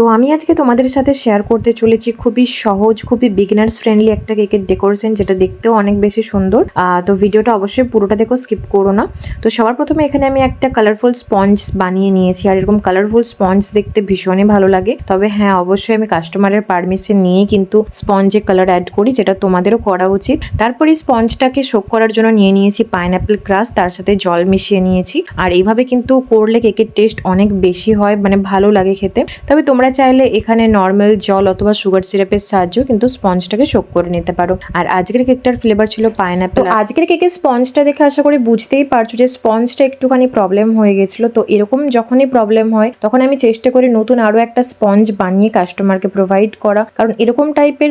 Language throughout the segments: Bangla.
তো আমি আজকে তোমাদের সাথে শেয়ার করতে চলেছি খুবই সহজ, খুবই বিগিনার্স ফ্রেন্ডলি একটা কেকের ডেকোরেশন যেটা দেখতেও অনেক বেশি সুন্দর। তো ভিডিওটা অবশ্যই পুরোটা দেখো স্কিপ করো না। তো সবার প্রথমে এখানে আমি একটা কালারফুল স্পঞ্জ বানিয়ে নিয়েছি আর এরকম কালারফুল স্পঞ্জ দেখতে ভীষণই ভালো লাগে। তবে হ্যাঁ অবশ্যই আমি কাস্টমারের পারমিশন নিয়েই কিন্তু স্পঞ্জে কালার অ্যাড করি, যেটা তোমাদেরও করা উচিত। তারপরে স্পঞ্জটাকে শোক করার জন্য নিয়ে নিয়েছি পাইনঅ্যাপেল ক্রাশ তার সাথে জল মিশিয়ে নিয়েছি। আর এইভাবে কিন্তু করলে কেকের টেস্ট অনেক বেশি হয় মানে ভালো লাগে খেতে। তবে তোমরা চাইলে এখানে নর্মাল জল অথবা সুগার সিরাপের সাহায্যেও কিন্তু স্পঞ্জটাকে শোক করে নিতে পারো। আর আজকের কেকটার ফ্লেভার ছিল পাইনঅ্যাপেল আজকের কেকের স্পঞ্জটা দেখে আশা করি বুঝতেই পারছ যে স্পঞ্জটা একটুখানি প্রবলেম হয়ে গেছিল। তো এরকম যখনই প্রবলেম হয়, তখন আমি চেষ্টা করি নতুন আরও একটা স্পঞ্জ বানিয়ে কাস্টমারকে প্রোভাইড করা। কারণ এরকম টাইপের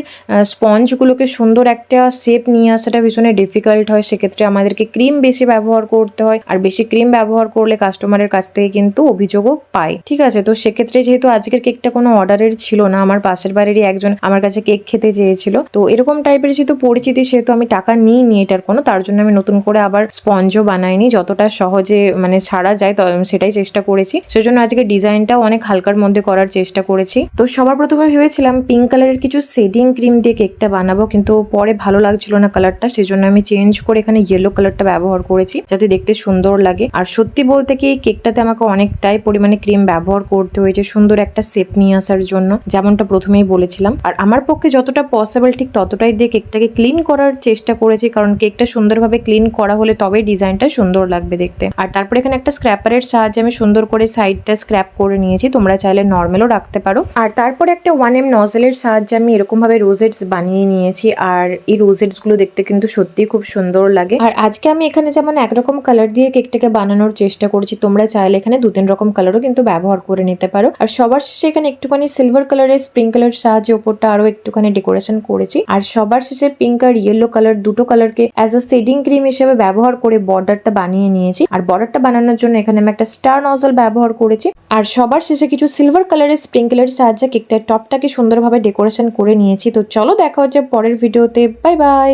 স্পঞ্জগুলোকে সুন্দর একটা শেপ নিয়ে আসাটা ভীষণই ডিফিকাল্ট হয়। সেক্ষেত্রে আমাদেরকে ক্রিম বেশি ব্যবহার করতে হয়। আর বেশি ক্রিম ব্যবহার করলে কাস্টমারের কাছ থেকে কিন্তু অভিযোগও পাই ঠিক আছে? তো সেক্ষেত্রে যেহেতু আজকের কেকটা কোনো অর্ডারের ছিল না। আমার পাশের বাড়িরই একজন আমার কাছে কেক খেতে চেয়েছিল। তো এরকম টাইপের যেহেতু পরিচিতি, সেহেতু আমি টাকা নিই নি এটার কোনো, তার জন্য আমি নতুন করে আবার স্পঞ্জও বানাইনি। যতটা সহজে মানে ছাড়া যায় সেটাই চেষ্টা করেছি। সেজন্য আজকে ডিজাইনটাও অনেক হালকার মধ্যে করার চেষ্টা করেছি। তো সবার প্রথমে ভেবেছিলাম পিঙ্ক কালারের কিছু শেডিং ক্রিম দিয়ে কেকটা বানাবো, কিন্তু পরে ভালো লাগছিল না কালারটা সেজন্য আমি চেঞ্জ করে এখানে ইয়েলো কালারটা ব্যবহার করেছি, যাতে দেখতে সুন্দর লাগে। আর সত্যি বলতে কি কেকটাতে আমাকে অনেকটাই পরিমাণে ক্রিম ব্যবহার করতে হয়েছে। সুন্দর একটা শেপ নিয়ে আসার জন্য, যেমনটা প্রথমেই বলেছিলাম। আর আমার পক্ষে যতটা পসিবল ঠিক ততটাই দিয়ে কেকটাকে ক্লিন করার চেষ্টা করেছি, কারণ কেকটা সুন্দরভাবে ক্লিন করা হলে তবেই ডিজাইনটা সুন্দর লাগবে দেখতে। আর তারপরে এখানে একটা স্ক্র্যাপারের সাহায্যে আমি সুন্দর করে সাইডটা স্ক্র্যাপ করে নিয়েছি, তোমরা চাইলে নর্মালও রাখতে পারো। আর তারপরে একটা ওয়ান এম নজেলের সাহায্যে আমি এরকমভাবে রোজেটস বানিয়ে নিয়েছি, আর এই রোজেটসগুলো দেখতে কিন্তু সত্যিই খুব সুন্দর লাগে। আর আজকে আমি এখানে যেমন একরকম কালার দিয়ে কেকটাকে বানানোর চেষ্টা করেছি, তোমরা চাইলে এখানে দু তিন রকম কালারও কিন্তু ব্যবহার করে নিতে পারো। আর সবার শেষে এখানে একটুখানি সিলভার কালারের স্প্রিঙ্কলার সাহায্যে ওপরটা আরও একটুখানি ডেকোরেশন করেছি। আর সবার শেষে পিঙ্ক আর ইয়েলো কালার দুটো কালারকে অ্যাজ আ শেডিং ক্রিম হিসেবে ব্যবহার করে বর্ডারটা বানিয়ে নিয়েছি। আর বর্ডারটা বানানোর জন্য এখানে আমি একটা স্টার নজল ব্যবহার করেছি। আর সবার শেষে কিছু সিলভার কালারের স্প্রিঙ্কলার সাহায্যে কেকটার টপটাকে সুন্দরভাবে ডেকোরেশন করে নিয়েছি। তো চলো দেখা হচ্ছে পরের ভিডিওতে বাই বাই